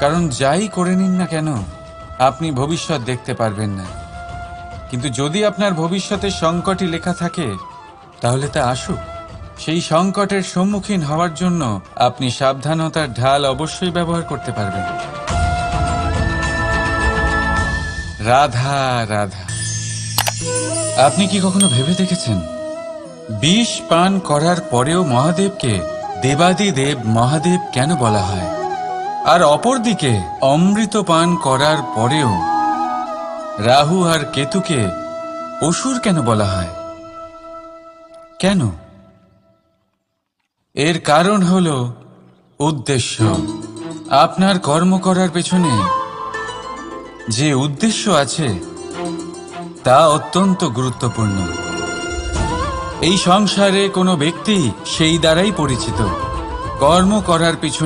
কারণ যাই করে নিন না কেন, আপনি ভবিষ্যৎ দেখতে পারবেন না। কিন্তু যদি আপনার ভবিষ্যতে সংকটই লেখা থাকে, তাহলে তা আসুক। সেই সংকটের সম্মুখীন হওয়ার জন্য আপনি সাবধানতার ঢাল অবশ্যই ব্যবহার করতে পারবেন। রাধা রাধা। আপনি কি কখনো ভেবে দেখেছেন? বিষ পান করার পরেও মহাদেবকে দেবাদি দেব মহাদেব কেন বলা হয়? আর অপরদিকে অমৃত পান করার পরেও রাহু আর কেতুকে অসুর কেন বলা হয়? কেন? এর কারণ হল উদ্দেশ্য। আপনার কর্ম করার পেছনে যে উদ্দেশ্য আছে, তা অত্যন্ত গুরুত্বপূর্ণ। এই সংসারে কোনো ব্যক্তি সেই দ্বারাই পরিচিত। কর্ম করার পিছনে